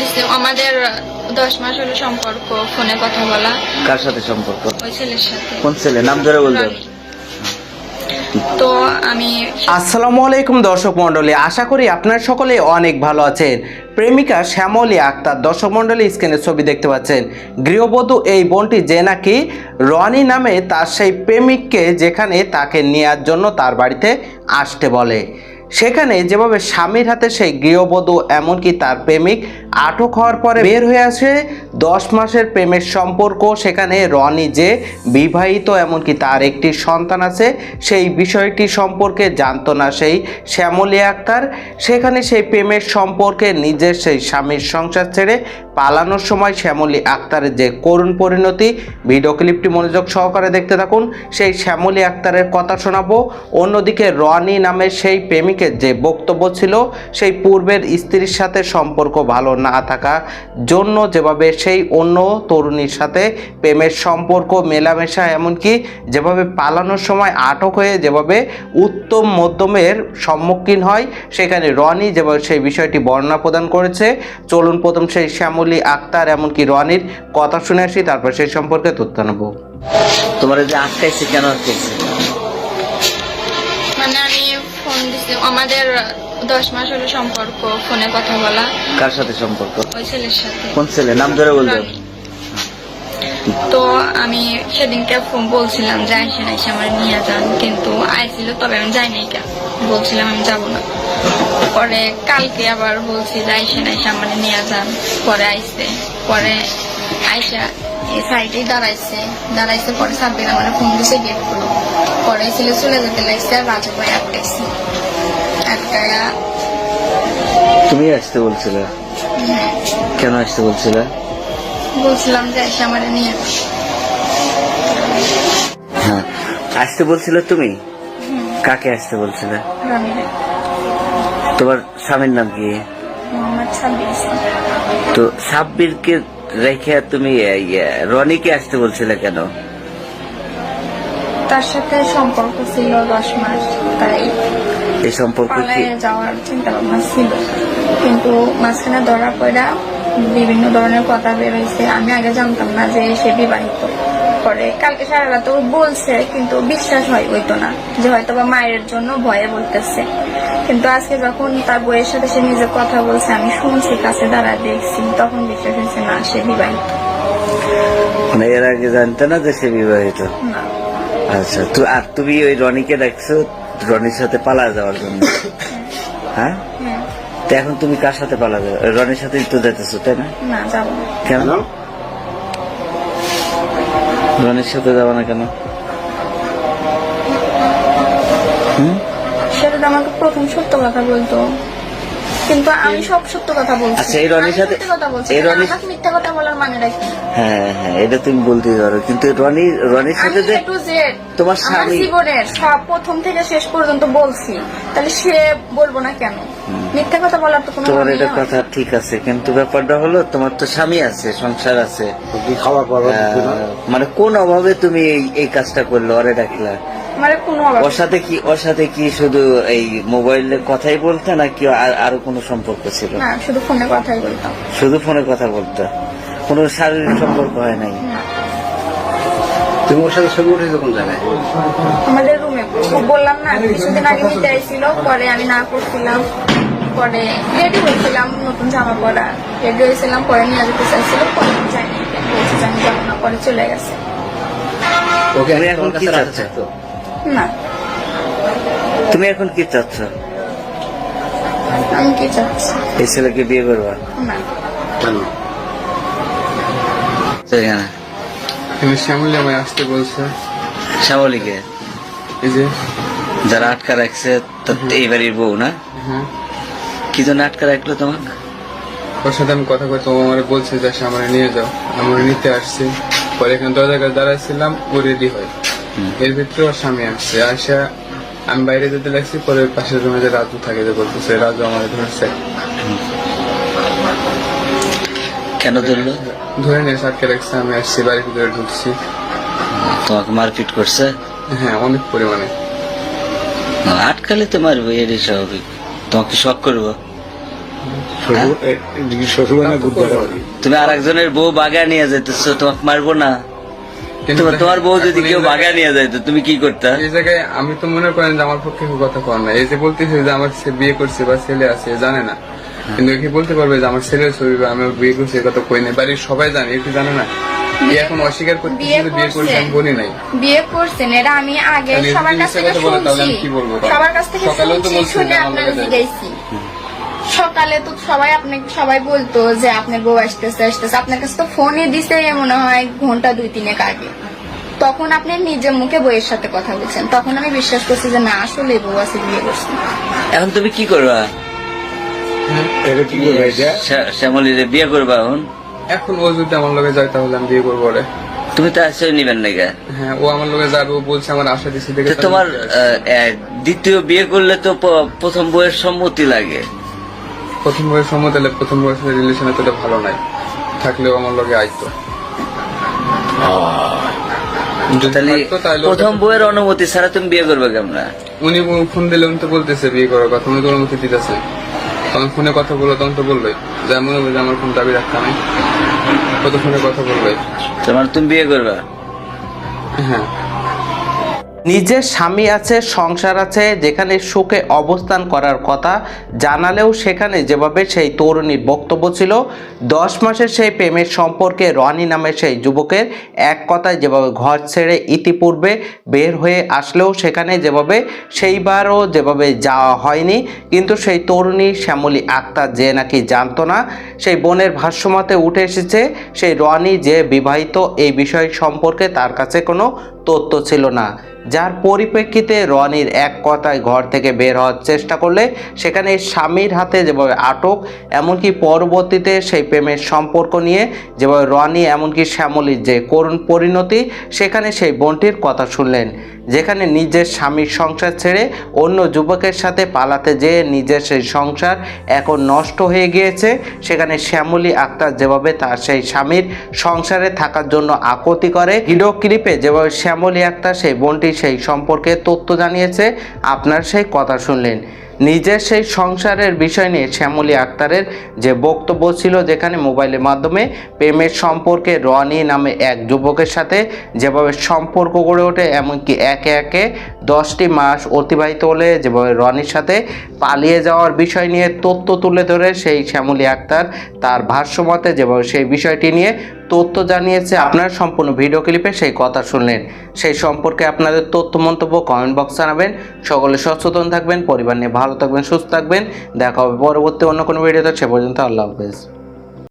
দিছে। আমাদের দশ মাস হলো সম্পর্ক ফোনে কথা বলা। কার সাথে সম্পর্ক? ওই ছেলের সাথে। কোন ছেলে? নাম ধরে বলবেন। তো আমি আসসালামু আলাইকুম দর্শক মণ্ডলী। আশা করি আপনার সকলে অনেক ভালো আছেন। প্রেমিকা শ্যামলী আক্তার দর্শক মণ্ডলী স্ক্রিনে ছবি দেখতে পাচ্ছেন। গৃহবধূ এই বোনটি যে নাকি রনি নামে তার সেই প্রেমিককে যেখানে তাকে নেয়ার জন্য তার বাড়িতে আসতে বলে। সেখানে যেভাবে স্বামীর হাতে সেই গৃহবধূ, এমনকি তার প্রেমিক আটক হওয়ার পরে বের হয়ে আসে দশ মাসের প্রেমের সম্পর্ক। সেখানে রনি যে বিবাহিত, এমনকি তার একটি সন্তান আছে, সেই বিষয়টি সম্পর্কে জানতো না সেই শ্যামলী আক্তার। সেখানে সেই প্রেমের সম্পর্কে নিজের সেই স্বামীর সংসার ছেড়ে পালানোর সময় শ্যামলী আক্তারের যে করুণ পরিণতি ভিডিও ক্লিপটি মনোযোগ সহকারে দেখতে থাকুন। সেই শ্যামলী আক্তারের কথা শোনাবো। অন্যদিকে রনি নামের সেই প্রেমিকের যে বক্তব্য ছিল, সেই পূর্বের স্ত্রীর সাথে সম্পর্ক ভালো না থাকা জন্য যেভাবে সেই অন্য তরুণীর সাথে প্রেমের সম্পর্ক মেলামেশা এমনকি যেভাবে পালানোর সময় আটক হয়ে যেভাবে উত্তম মধ্যমের সম্মুখীন হয় সেখানে রনি যেভাবে সেই বিষয়টি বর্ণনা প্রদান করেছে। চলুন প্রথম সেই শ্যামলী আক্তার এমনকি রনির কথা শুনে আসি তারপর সেই সম্পর্কে তথ্য নেব। তোমার যে আটকাইছে কেন আটকাইছে মানে আমি ফোন দিছি আমাদের দশ মাস হলো সম্পর্ক ফোনে কথা বলা। কার সাথে সম্পর্ক? ওই ছেলের সাথে। কোন ছেলে? নাম ধরে বলবেন রনি। তো আমি সেদিনকে ফোন বলছিলাম যে আইসে না এসে আমার নিয়ে যান কিন্তু আইছিল তবে আমি যাই নাই কেন বলছিলাম আমি যাব না। পরে কালকে আবার বলছি যে আইসে না এসে আমার নিয়ে যান। পরে আইসে। পরে আইসা এই সাইডেই দাঁড়াইছে। দাঁড়াইছে পরে সাব্বির আমার ফোন দিছে গেটগুলো পরে ছিল চলে যেতে লাগছে আর রাজু ভাই আটকাইছে। তুমি আসতে বলছিলে? কেন আসতে বলছিলে? বলছিলাম যে এসে আমার নিয়ে হ্যাঁ আসতে বলছিলে তুমি? কাকে আসতে বলছিলে? তোমার স্বামীর নাম কি? মোহাম্মদ সাব্বির তো সাব্বিরকে রেখে তুমি এই, এ, রনিকে আসতে বলছিলে কেন? তার সাথে সম্পর্ক ছিল দশ মাস তাই। এই সম্পর্ক কি? যাওয়ার চিন্তা ভাবনা ছিল। কিন্তু মাঝখানে ধরা পড়া বিভিন্ন ধরনের কথা বেরোইছে। আমি আগে জানতাম না যে সে বিবাহিত পরে কালকে সারা রাত বলছে কিন্তু বিশ্বাস হয় হইতো না যে হয়তো বা মায়ের জন্য ভয়ে বলতেছে। কিন্তু আজকে যখন তার বইয়ের সাথে সে নিজে কথা বলছে আমি শুনছি কাছে দাঁড়া দেখছি তখন বিশ্বাস হয়েছে না সে বিবাহিত। মানে এর আগে জানতে না যে সে বিবাহিত? আচ্ছা আর তুমি ওই রনিকে দেখছ? রনির সাথে পালা যাওয়ার জন্য। হ্যাঁ? হ্যাঁ। তো এখন তুমি কার সাথে পালা যাবে রনির সাথে তো যেতেছো তাই না? কেন? রনির সাথে যাব না কেন? হম? সেটা তো আমাকে প্রথম সত্য কথা বলতো। কিন্তু আমি সব সত্য কথা বলছি। আচ্ছা, এই রনির সাথে- সত্যি কথা বলছি। এই রনির- আমাকে মিথ্যা কথা বলার মানে রাখি হ্যাঁ হ্যাঁ এটা তুমি বলতে পারো। কিন্তু রনি রনির সাথে যে তোমার স্বামী- জীবনের সব প্রথম থেকে শেষ পর্যন্ত বলছি। তাহলে সে বলব না কেন? মিথ্যা কথা বলার তো কোনো তোমার মানে এটা কথা ঠিক আছে কিন্তু ব্যাপারটা হলো তোমার তো স্বামী আছে সংসার আছে। খাওয়ার পর মানে কোন অভাবে তুমি এই- এই কাজটা করল ওরে ডাকলা? মানে কোনো ওর সাথে কি ওর সাথে কি শুধু এই মোবাইলে কথাই বলতে নাকি আর- আরও কোনো সম্পর্ক ছিল? না শুধু ফোনে কথাই বলতাম। শুধু ফোনে কথা বলতে? কোনো শারীরিক সম্পর্ক হয় নাই? তুমি ওর সাথে ছবি উঠেছো কোন জায়গায়? আমাদের রুমে বললাম না কিছুদিন আগে নিতে আইছিল পরে আমি না করছিলাম পরে রেডি হয়েছিলাম নতুন জামা পরা। রেডি হয়েছিলাম পরে নিয়ে যেতে চাইছিল পরে আমি যাইনি। বলছি যে যাব না পরে চলে গেছে। ওকে তুমি এখন কি চাচ্ছ? না। তুমি এখন কি চাচ্ছ? আমি কি চাচ্ছি? এই ছেলেকে বিয়ে করবা? না। কেন? তুমি শ্যামলী আমায় আসতে বলছে। শ্যামলীকে? এই যে। যারা আটকা রাখছে তো- এই বাড়ির বউ না? হ্যাঁ কি জন্য আটকা রাখল তোমাকে? ওর সাথে আমি কথা কইতে ও আমার বলছে যে আমার নিয়ে যাও। আমার নিতে আসছি। পরে এখানে দরজার কাছে দাঁড়াইছিলাম ও রেডি হয়। এর ভিতরে ওর স্বামী আসছে আসা আমি বাইরে যেতে লাগছি পরে পাশের রুমে যে রাজু থাকে যে বলতেছে রাজু আমার ধরছে কেন ধরলো? ধরে নিয়ে আটকে রাখছে আমি আসছি বাড়ির ভিতরে ঢুকছি। তোমাকে মারপিট করছে? হ্যাঁ অনেক পরিমাণে। আটকালে তো মারবো এটাই স্বাভাবিক। তোমাকে শখ করব? বাড়ি তুমি আর একজনের বউ বাগা নিয়ে যাইতেছো তোমাকে মারবো না? কিন্তু তোমার- বউ যদি কেউ বাগা নিয়ে যাইতো তুমি কি করতে? এই জায়গায় আমি তো মনে করেন যে আমার পক্ষে কেউ কথা কর না এই যে বলতেছে যে আমার সে বিয়ে করছে বা ছেলে আছে জানে না। কিন্তু একে বলতে পারবে যে আমার ছেলের ছবি বা আমি বিয়ে করছি কথা কই নাই। বাড়ির সবাই জানে একটু জানে না। এখন অস্বীকার করতে বিয়ে বিয়ে করছে করছে। আমি বলি নাই। বিয়ে করছেন এটা আমি আগে সবার কাছ থেকে কথা বলে তাহলে শুনছি। আমি কি বলব? সবার কাছ থেকে তো শুনছি শুনে। জিজ্ঞাসি। সকালে তো সবাই আপনি সবাই বলতো যে আপনার বউ আসতেছে আসতেছে। আপনার কাছে তো ফোনই দিছে মনে হয় ঘণ্টা দুই তিনেক আগে। তখন আপনি নিজের মুখে বইয়ের সাথে কথা বলছেন। তখন আমি বিশ্বাস করছি যে না আসলে বউ আছে বিয়ে করছে। এখন তুমি কি করবা? এটা করবে এটা শ্যা- বিয়ে করবা এখন। এখন ও যদি আমার লগে যায় তাহলে আমি বিয়ে করব তুমি তো আশ্রয় নিবেন না গা? হ্যাঁ ও আমার লগে যাবে ও বলছে আমার আশা দিচ্ছে তোমার আহ, দ্বিতীয় বিয়ে করলে তো প্রথম বইয়ের সম্মতি লাগে। প্রথম বয়স সময় তাহলে প্রথম বয়সের রিলেশন এতটা ভালো নাই। থাকলেও আমার লগে আইতো। প্রথম বইয়ের অনুমতি ছাড়া তুমি বিয়ে করবে কেমন? উনি ফোন দিলে উনি তো বলতেছে বিয়ে করার কথা উনি তো অনুমতি দিতেছে। তখন ফোনে কথা বলল তখন তো বললোই। যেমন হবে যে আমার ফোন দাবি রাখতে নাই। কত ফোনে কথা বললোই। তোমার তুমি বিয়ে করবা? হ্যাঁ। নিজের স্বামী আছে, সংসার আছে, যেখানে সুখে অবস্থান করার কথা, জানালেও সেখানে যেভাবে সেই তরুণীর বক্তব্য ছিল, দশ মাসের সেই প্রেমের সম্পর্কে রনি নামে সেই যুবকের এক কথায় যেভাবে ঘর ছেড়ে ইতিপূর্বে বের হয়ে আসলেও সেখানে যেভাবে সেইবারও যেভাবে যাওয়া হয়নি, কিন্তু সেই তরুণী শ্যামলী আক্তার যে নাকি জানতো না, সেই বোনের ভাষ্যমতে উঠে এসেছে, সেই রনি যে বিবাহিত এই বিষয় সম্পর্কে তার কাছে কোনো তথ্য ছিল না। যার পরিপ্রেক্ষিতে রনির এক কথায় ঘর থেকে বের হওয়ার চেষ্টা করলে সেখানে স্বামীর হাতে যেভাবে আটক, এমনকি পরবর্তীতে সেই প্রেমের সম্পর্ক নিয়ে যেভাবে রনি, এমনকি শ্যামলীর যে করুণ পরিণতি, সেখানে সেই বোনটির কথা শুনলেন, যেখানে নিজের স্বামীর সংসার ছেড়ে অন্য যুবকের সাথে পালাতে যেয়ে নিজের সেই সংসার এখন নষ্ট হয়ে গিয়েছে। সেখানে শ্যামলী আক্তার যেভাবে তার সেই স্বামীর সংসারে থাকার জন্য আকতি করে ক্লিপে যেভাবে শ্যামলী আক্তার সেই বোনটি সেই সম্পর্কে তথ্য জানিয়েছে। আপনার সেই কথা শুনলেন। নিজের সেই সংসারের বিষয় নিয়ে শ্যামলী আক্তারের যে বক্তব্য ছিল যেখানে মোবাইলের মাধ্যমে প্রেমের সম্পর্কে রনি নামে এক যুবকের সাথে যেভাবে সম্পর্ক গড়ে ওঠে, এমনকি একে একে দশটি মাস অতিবাহিত হলে যেভাবে রনির সাথে পালিয়ে যাওয়ার বিষয় নিয়ে তথ্য তুলে ধরে সেই শ্যামলী আক্তার তার ভাষ্যমতে যেভাবে সেই বিষয়টি নিয়ে তথ্য জানিয়েছে আপনার সম্পূর্ণ ভিডিও ক্লিপে সেই কথা শুনলেন। সেই সম্পর্কে আপনাদের তথ্য মন্তব্য কমেন্ট বক্স জানাবেন। সকলে সচেতন থাকবেন, পরিবার নিয়ে ভালো থাকবেন, সুস্থ থাকবেন। দেখা হবে পরবর্তী অন্য কোনো ভিডিওতে, সে পর্যন্ত আল্লাহ হাফেজ।